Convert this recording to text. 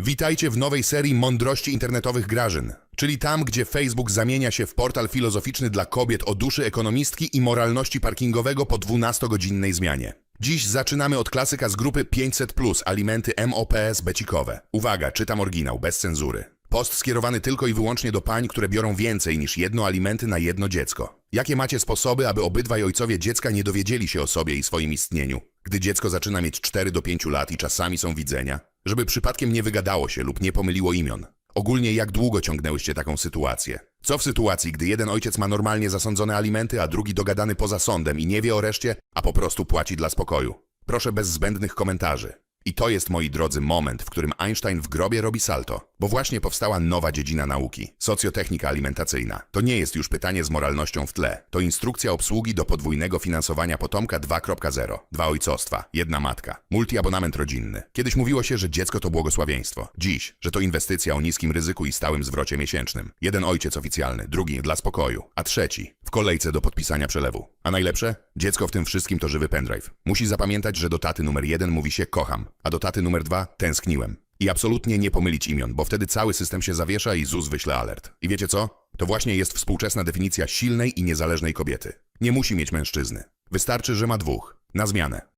Witajcie w nowej serii Mądrości Internetowych Grażyn, czyli tam, gdzie Facebook zamienia się w portal filozoficzny dla kobiet o duszy ekonomistki i moralności parkingowego po 12-godzinnej zmianie. Dziś zaczynamy od klasyka z grupy 500+, alimenty MOPS becikowe. Uwaga, czytam oryginał, bez cenzury. Post skierowany tylko i wyłącznie do pań, które biorą więcej niż jedno alimenty na jedno dziecko. Jakie macie sposoby, aby obydwaj ojcowie dziecka nie dowiedzieli się o sobie i swoim istnieniu, gdy dziecko zaczyna mieć 4 do 5 lat i czasami są widzenia? Żeby przypadkiem nie wygadało się lub nie pomyliło imion. Ogólnie jak długo ciągnęłyście taką sytuację? Co w sytuacji, gdy jeden ojciec ma normalnie zasądzone alimenty, a drugi dogadany poza sądem i nie wie o reszcie, a po prostu płaci dla spokoju? Proszę bez zbędnych komentarzy. I to jest, moi drodzy, moment, w którym Einstein w grobie robi salto, bo właśnie powstała nowa dziedzina nauki socjotechnika alimentacyjna. To nie jest już pytanie z moralnością w tle. To instrukcja obsługi do podwójnego finansowania potomka 2.0. Dwa ojcostwa, jedna matka, multiabonament rodzinny. Kiedyś mówiło się, że dziecko to błogosławieństwo. Dziś, że to inwestycja o niskim ryzyku i stałym zwrocie miesięcznym. Jeden ojciec oficjalny, drugi dla spokoju, a trzeci w kolejce do podpisania przelewu. A najlepsze? Dziecko w tym wszystkim to żywy pendrive. Musi zapamiętać, że do taty numer jeden mówi się kocham, a do taty numer dwa tęskniłem. I absolutnie nie pomylić imion, bo wtedy cały system się zawiesza i ZUS wyśle alert. I wiecie co? To właśnie jest współczesna definicja silnej i niezależnej kobiety. Nie musi mieć mężczyzny. Wystarczy, że ma dwóch. Na zmianę.